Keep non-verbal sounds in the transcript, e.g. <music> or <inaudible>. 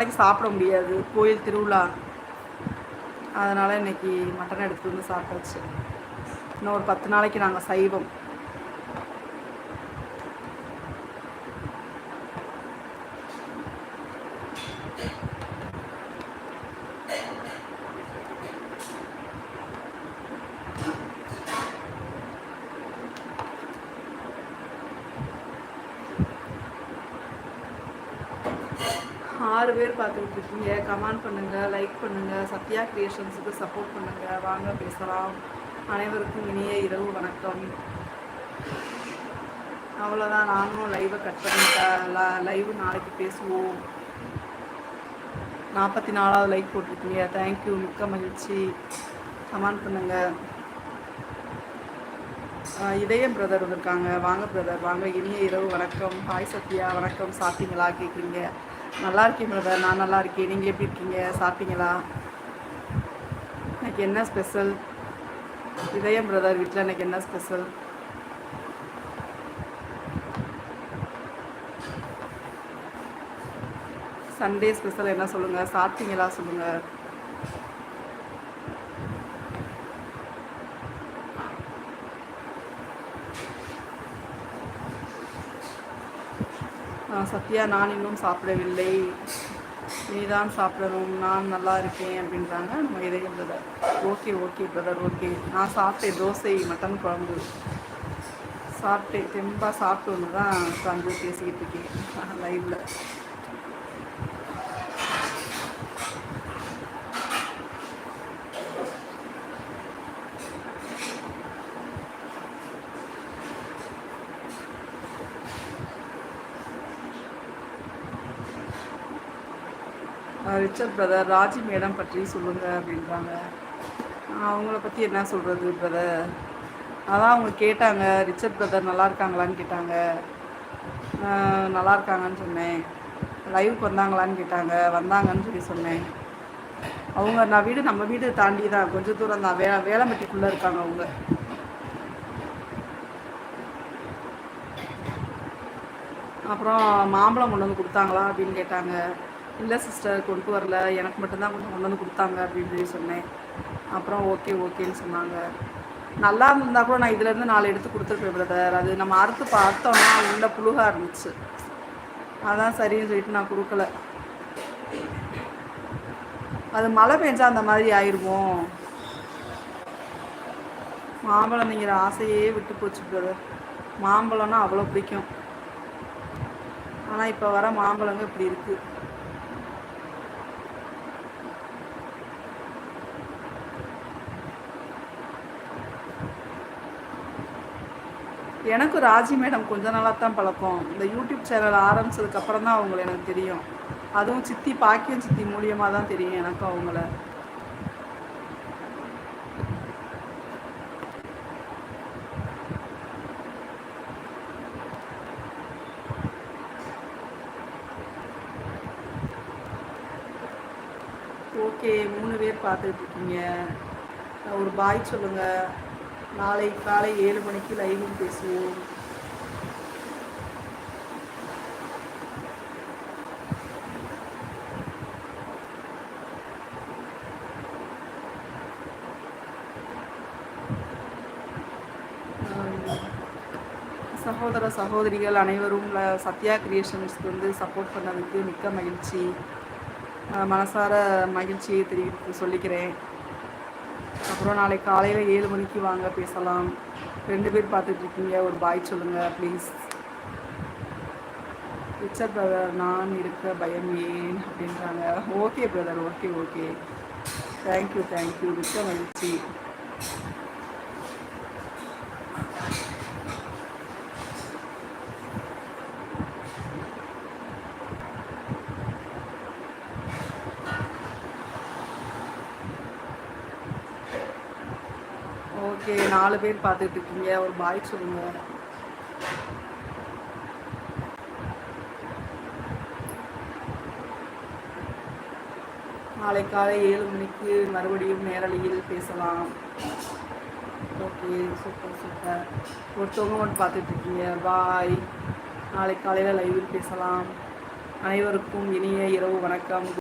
நாளைக்கு சாப்பிட முடியாது. கோயில் திருவிழா. அதனால் இன்றைக்கி மட்டன் எடுத்துகிட்டு வந்து சாப்பிட்டாச்சு. இன்னும் ஒரு பத்து நாளைக்கு நாங்கள் சைவம். ஆறு பேர் பார்த்துக்கிட்டு இருக்கீங்க கமெண்ட் பண்ணுங்கள் லைக் பண்ணுங்கள் சத்யா கிரியேஷன்ஸுக்கு சப்போர்ட் பண்ணுங்கள் வாங்க பேசலாம். அனைவருக்கும் இனிய இரவு வணக்கம். அவ்வளோதான் நானும் லைவை கட் பண்ணிட்டேன். லைவு நாளைக்கு பேசுவோம். நாற்பத்தி நாலாவது லைக் போட்டிருக்கீங்க தேங்க்யூ மிக்க மகிழ்ச்சி. கமெண்ட் பண்ணுங்கள் இதயம் பிரதர் வந்திருக்காங்க வாங்க பிரதர் வாங்க இனிய இரவு வணக்கம். ஹாய் சத்யா. வணக்கம். சாப்பிட்டீங்களா? கேட்குறீங்க நல்லா இருக்கேன் பிரதர் நான் நல்லா இருக்கேன். நீங்கள் எப்படி இருக்கீங்க? சாப்பிட்டீங்களா? இன்னைக்கு என்ன ஸ்பெஷல் இதயம் பிரதர் வீட்டில் இன்னைக்கு என்ன ஸ்பெஷல் சண்டே ஸ்பெஷல் என்ன சொல்லுங்கள் சாப்பிட்டீங்களா சொல்லுங்கள் சத்யா நான் இன்னும் சாப்பிடவில்லை. நீதான் சாப்பிடணும். நான் நல்லா இருக்கேன் அப்படின்றாங்க. நம்ம இதயம் brother okay okay brother okay நான் சாப்பிட்டேன். தோசை மட்டன் குழம்பு. சாப்பிட்டேன். தெம்பாக சாப்பிட்டு ஒன்று தான் உட்காந்து பேசிக்கிட்டு இருக்கேன். <laughs> லைவில் ரிச்சர்ட் பிரதர் ராஜி மேடம் பற்றி சொல்லுங்கள் அப்படின்றாங்க. அவங்கள பற்றி என்ன சொல்கிறது பிரதர்? அதான் அவங்க கேட்டாங்க ரிச்சர்ட் பிரதர் நல்லா இருக்காங்களான்னு கேட்டாங்க. நல்லா இருக்காங்கன்னு சொன்னேன். லைவுக்கு வந்தாங்களான்னு கேட்டாங்க வந்தாங்கன்னு சொல்லி சொன்னேன். அவங்க நான் வீடு நம்ம வீடு தாண்டி தான் கொஞ்சம் தூரம் தான். வே வேளம்பட்டிக்குள்ளே இருக்காங்க அவங்க. அப்புறம் மாம்பழம் கொண்டு வந்து கொடுத்தாங்களா அப்படின்னு கேட்டாங்க. இல்லை சிஸ்டர் கொண்டு வரல எனக்கு மட்டும்தான் கொஞ்சம் கொண்டு வந்து கொடுத்தாங்க அப்படின்னு சொல்லி சொன்னேன். அப்புறம் ஓகே ஓகேன்னு சொன்னாங்க. நல்லா இருந்தால் கூட நான் இதுலேருந்து நாலு எடுத்து கொடுத்துருப்பேன் பிரதர் அது நம்ம அறுத்து பார்த்தோம்னா உள்ள புழுகாக இருந்துச்சு. அதான் சரின்னு சொல்லிட்டு நான் கொடுக்கல. அது மழை பெஞ்சா அந்த மாதிரி ஆயிடுவோம் மாம்பழம் நீங்கள் ஆசையே விட்டு போச்சு பிரதர் மாம்பழம்னா அவ்வளோ பிடிக்கும். ஆனால் இப்போ வர மாம்பழங்க இப்படி இருக்குது எனக்கு ராஜி மேடம் கொஞ்ச நாளாக தான் பழக்கம். இந்த யூடியூப் சேனல் ஆரம்பித்ததுக்கப்புறம் தான் அவங்கள எனக்கு தெரியும். அதுவும் சித்தி பாக்கியம் சித்தி மூலியமாக தான் தெரியும் எனக்கும் அவங்கள. ஓகே மூணு பேர் பார்த்துட்டு இருக்கீங்க. ஒரு பாய் சொல்லுங்கள் நாளை காலை ஏழு மணிக்கு லைவில் பேசுவோம். சகோதர சகோதரிகள் அனைவரும் சத்யா கிரியேஷன்ஸ்க்கு வந்து சப்போர்ட் பண்ணதுக்கு மிக்க மகிழ்ச்சி. மனசார மகிழ்ச்சியை தெரிவித்து சொல்லிக்கிறேன். அப்புறம் நாளைக்கு காலையில் ஏழு மணிக்கு வாங்க பேசலாம். ரெண்டு பேர் பார்த்துட்ருக்கீங்க ஒரு பாய் சொல்லுங்கள் ப்ளீஸ் ரிச்சர் பிரதர் நான் இருக்க பயம் ஏன் அப்படின்றாங்க. Okay brother okay okay thank you thank you மிக்க மகிழ்ச்சி. ஓகே நாலு பேர் பார்த்துட்டு இருக்கீங்க. ஒரு பாய் சொல்லுங்க. நாளை காலை ஏழு மணிக்கு மறுபடியும் நேரலையில் பேசலாம். ஓகே சூப்பர் சூப்பர் ஒருத்தவங்க மட்டும் பார்த்துட்டு இருக்கீங்க. பாய் நாளை காலையில் லைவில் பேசலாம். அனைவருக்கும் இனிய இரவு வணக்கம்.